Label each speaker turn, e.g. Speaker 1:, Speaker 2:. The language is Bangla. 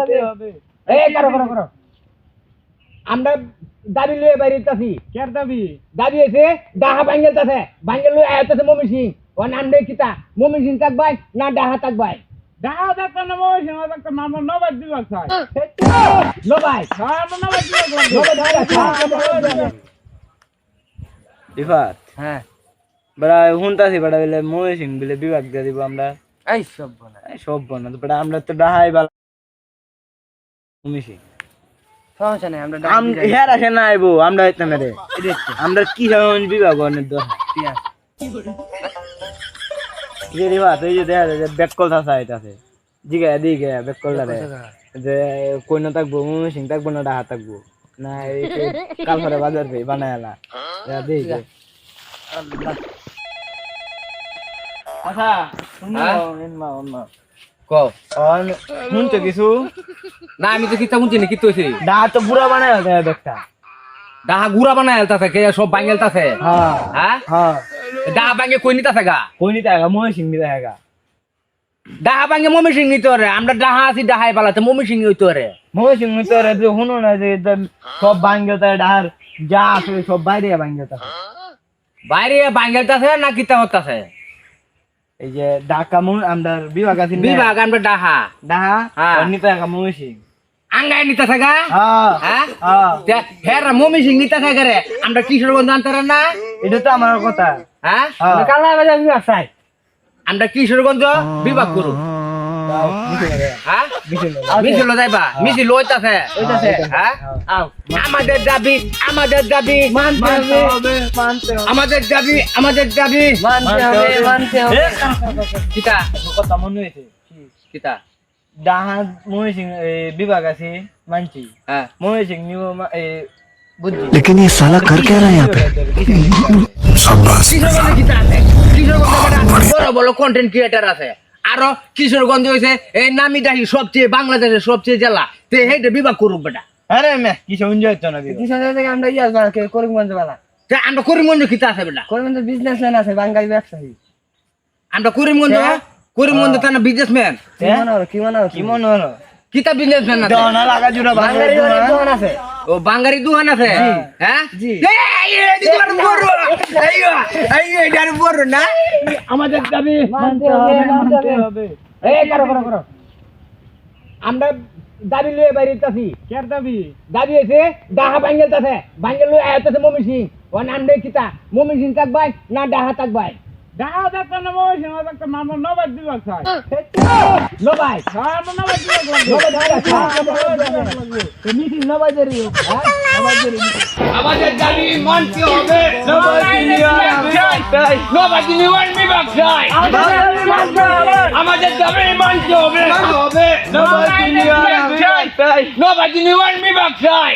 Speaker 1: মানতে হবে।
Speaker 2: এই করো করো করো। আমরা দাবি লয়ে বাইরে তাছি
Speaker 1: কের দাবি?
Speaker 2: দাবি হয়েছে ডাহা বাঙ্গেল তাছে বাঙ্গেল লয়ে আয়তাছে মমি সিং। ও নাম দে কিতা? মমি সিং তাক ভাই না ডাহা তাক ভাই
Speaker 1: ডাহা ডাক্তার না মই সিং নাম নবাদ বিভাগ চাই
Speaker 2: লো ভাই
Speaker 1: হ্যাঁ। নবাদ বিভাগ
Speaker 2: নবাদ বিভাগ। হ্যাঁ।
Speaker 3: বড়া হুনতাছি বড়া বলে মহে সিং বলে বিভাগ দিয়ে দিব আমরা।
Speaker 2: এই সব বনা
Speaker 3: এই সব বনা বড়া আমরা তো ডাহাই বাল। মিশি
Speaker 2: সমস্যা নেই আমরা
Speaker 3: আম হের আসে না আইবো আমরা হইতে মেরে আমরা কি হবে বিভাগ অনেক দর। যে রিবা তুই যে দেখা যায় যে বেককল থাসা আইতাছে জিগা দিকে বেককল দারে যে কই থাকব মমি থাকব না ডাহা থাকব। না এই কাল পরে বাজার পে বানায়ালা দিকে আচ্ছা শুনো মা মা
Speaker 2: কও
Speaker 3: অন শুনছো কিছু?
Speaker 2: না আমি তো কিতা বুঝছি না কি তৈছি
Speaker 3: তো বুড়া বানায় দেয়
Speaker 2: ডাহা গুড়া বানায় এলতাছে কে সব বাঙ্গেলতাছে
Speaker 3: হ্যাঁ
Speaker 2: হ্যাঁ?
Speaker 3: হ্যাঁ।
Speaker 2: ডাহা বাঙ্গে কই নিতাছে গা?
Speaker 3: কই নিতে আগা মহে সিং নিতে আগা
Speaker 2: ডাহা মমি সিং নিতে রে আমরা ডাহা আছি ডাহাই পালাতে মমি সিং হইতো রে।
Speaker 3: মহে সিং নিতে রে যে শুনো না যে সব ভাঙ্গে তাই ডাহার যা আছে সব বাইরে ভাঙ্গে তা
Speaker 2: বাইরে বাঙ্গেলতাছে না কিতা হতাছে?
Speaker 3: এই যে ডাকা মু আমরা বিভাগ আছে?
Speaker 2: বিভাগ আমরা ডাহা।
Speaker 3: ডাহা?
Speaker 2: হ্যাঁ।
Speaker 3: ওর নিতে আগা মহে সিং
Speaker 2: আঙ্গাই নিতাছে গা
Speaker 3: হ্যাঁ।
Speaker 2: হ্যাঁ?
Speaker 3: হ্যাঁ।
Speaker 2: হ্যাঁ মমি সিং নিতাছে গে রে। আমরা কিশোরগঞ্জ জানতারে না?
Speaker 3: এটা তো আমার কথা।
Speaker 2: হ্যাঁ?
Speaker 3: হ্যাঁ।
Speaker 2: কালা বাজার বিভাগ চাই। আমরা কিশোরগঞ্জ বিভাগ করু আমাদের দাবি আমাদের দাবি
Speaker 3: মানতে হবে মানতে হবে
Speaker 2: আমাদের দাবি আমাদের দাবি
Speaker 3: মানতে হবে মানতে হবে
Speaker 2: কিতা
Speaker 3: কথা মনে হয়েছে
Speaker 2: কিতা
Speaker 3: ডাহা মহে সিং এই বিভাগ আছে মানছি
Speaker 2: হ্যাঁ
Speaker 3: মহে সিং নিব মা- এই বুদ্ধি
Speaker 4: लेकिन ये साला कर क्या रहा है यहाँ पे
Speaker 2: কিশোরগঞ্জে কিতা আছে কিশোরগঞ্জে একটা বড় বড় কন্টেন্ট ক্রিয়েটার আছে আরও কিশোরগঞ্জ হয়েছে এই নামি দাহি সবচেয়ে বাংলাদেশের সবচেয়ে জেলা। তে হেটে বিবাহ করুক বেটা।
Speaker 3: আরে মে না
Speaker 5: থেকে আমরা করিমগঞ্জ বানা
Speaker 2: তে আমরা করিমগঞ্জ কিতা আছে বেটা?
Speaker 5: করিমগঞ্জ বিজনেসম্যান আছে বাঙ্গালি ব্যবসায়ী।
Speaker 2: আমরা করিমগঞ্জ করিমগঞ্জ তার বিজনেসম্যান
Speaker 5: কি মনে হলো কি মনে হলো?
Speaker 3: কি মনে হলো?
Speaker 2: কিতা বিজনেসম্যান আছে
Speaker 3: দহনা লাগা জুড়া
Speaker 5: বাঙ্গালি
Speaker 3: বাঙালি
Speaker 5: দোকান আছে
Speaker 2: ও বাঙালি দোকান আছে হ্যাঁ
Speaker 5: জি।
Speaker 2: এই, এই, এই দোকান বড়। এটার না আমাদের দাবি
Speaker 5: মানতে হবে মানতে হবে
Speaker 2: এই করো করো করো আমরা দাবি লয়ে বাইরে তাছি
Speaker 1: কের দাবি
Speaker 2: দাবি হয়েছে ডাহা বাঙ্গেল তাছে বাঙ্গেল লয়ে আয়তাছে মমি সিং ও নাম দে কিতা মমি সিং তাক ভাই না ডাহা তাক ভাই
Speaker 1: চাই হ্যাঁ
Speaker 2: আমাদের দাবি মানতে হবে বিভাগ চাই আমাদের দাবি মানতে হবে নবাদি নির্মাণ বিভাগ চাই